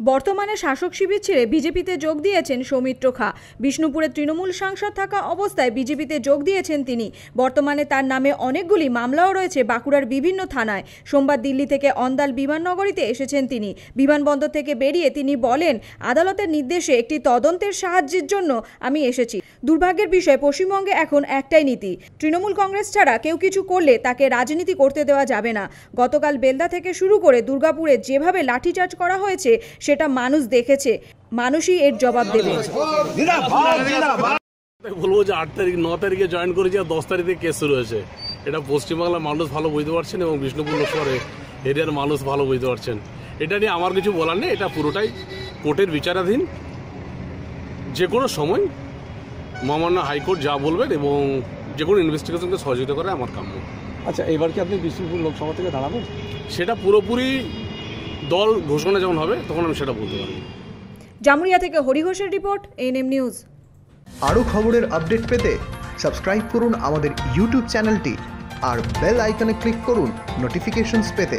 বর্তমানে শাসক শিবির ছেড়ে বিজেপিতে যোগ দিয়েছেন সৌমিত্র খা। বিষ্ণুপুরে তৃণমূল সাংসদ থাকা অবস্থায় বিজেপিতে যোগ দিয়েছেন তিনি। বর্তমানে তার নামে অনেকগুলি মামলাও রয়েছে বাঁকুড়ার বিভিন্ন থানায়। সোমবার দিল্লি থেকে অন্দাল বিমাননগরীতে এসেছেন তিনি। বিমানবন্দর থেকে বেরিয়ে তিনি বলেন, আদালতের নির্দেশে একটি তদন্তের সাহায্যের জন্য আমি এসেছি। দুর্ভাগ্যের বিষয়, পশ্চিমবঙ্গে এখন একটাই নীতি। তৃণমূল কংগ্রেস ছাড়া কেউ কিছু করলে তাকে রাজনীতি করতে দেওয়া যাবে না। গতকাল বেলদা থেকে শুরু করে দুর্গাপুরে যেভাবে লাঠিচার্জ করা হয়েছে সেটা মানুষ দেখেছে মানুষই এর জবাব দেবে। বলব যে আট তারিখ ন তারিখে জয়েন করেছি আর দশ তারিখে কেস শুরু হয়েছে। এটা পশ্চিমবাংলার মানুষ ভালো বুঝতে পারছেন এবং বিষ্ণুপুর লোকসভার এরিয়ার মানুষ ভালো বুঝতে পারছেন। এটা নিয়ে আমার কিছু বলার নেই এটা পুরোটাই কোর্টের বিচারাধীন। যে কোনো সময় মহামান্য হাইকোর্ট যা বলবেন এবং যে কোনো ইনভেস্টিগেশনকে সহযোগিতা করে আমার কাম্য। আচ্ছা এবার কি আপনি বিষ্ণুপুর লোকসভা থেকে দাঁড়াবেন? সেটা পুরোপুরি দল ঘোষণা যখন হবে তখন আমি সেটা বলতে পারব। জামুরিয়া থেকে হরিঘোষের রিপোর্ট রিপোর্ট এনএম নিউজ আরও খবরের আপডেট পেতে সাবস্ক্রাইব করুন আমাদের ইউটিউব চ্যানেলটি আর বেল আইকনে ক্লিক করুন নোটিফিকেশনস পেতে।